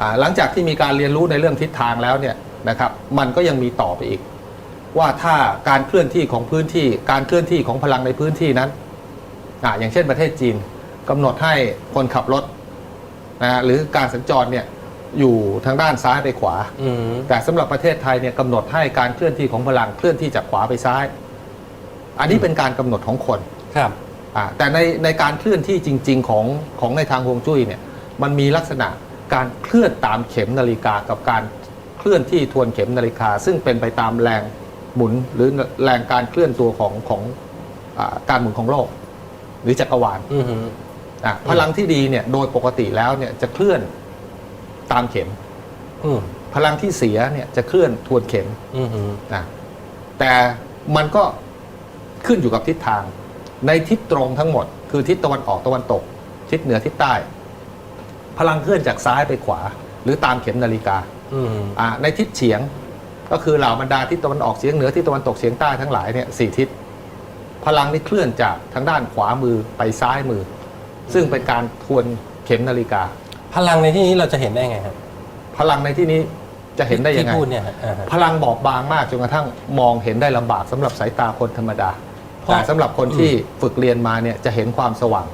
อ่าหลังจากที่มีการเรียนรู้ในเรื่องทิศทางแล้วเนี่ยนะครับมันก็ยังมีต่อไปอีก ว่าถ้าการเคลื่อนที่ของพื้นที่ การเคลื่อนที่ของพลังในพื้นที่นั้นอาอย่างเช่นประเทศจีนกำหนดให้คนขับรถนะฮะหรือการสัญจรเนี่ยอยู่ทางด้านซ้ายไปขวาอืมแต่สำหรับประเทศไทยเนี่ยกำหนดให้การเคลื่อนที่ของพลังเคลื่อนที่จากขวาไปซ้าย อันนี้เป็นการกำหนดของคนครับอ่าแต่ในในการเคลื่อนที่จริง ๆ ของของในทางฮวงจุ้ยเนี่ยมันมีลักษณะ การเคลื่อนตามเข็มนาฬิกากับการเคลื่อนที่ทวนเข็มนาฬิกา ซึ่งเป็นไปตามแรงหมุนหรือแรงการเคลื่อนตัวของของอาการหมุนของโลก หรือจักรวาลอืมอะพลังที่ดีเนี่ยโดยปกติแล้วเนี่ยจะเคลื่อนตามเข็มอืมพลังที่เสียเนี่ยจะเคลื่อนทวนเข็มอืมอืมนะแต่มันก็ขึ้นอยู่กับทิศทาง ในทิศตรงทั้งหมด คือทิศตะวันออกตะวันตก ทิศเหนือทิศใต้ พลังเคลื่อนจากซ้ายไปขวา หรือตามเข็มนาฬิกาอืมอ่าในทิศเฉียง ก็คือเหล่าบรรดาทิศตะวันออกเฉียงเหนือทิศตะวันตกเฉียงใต้ทั้งหลายเนี่ยสี่ทิศพลังนี่เคลื่อนจากทางด้านขวามือไปซ้ายมือ ซึ่งเป็นการทวนเข็มนาฬิกา พลังในที่นี้เราจะเห็นได้ไงครับ พลังในที่นี้จะเห็นได้ยังไงที่พูดเนี่ยฮะอ่าฮะ พลังบอบบางมากจนกระทั่งมองเห็นได้ลำบากสำหรับสายตาคนธรรมดา เพราะ แต่สำหรับคนที่ฝึกเรียนมาเนี่ยจะเห็นความสว่าง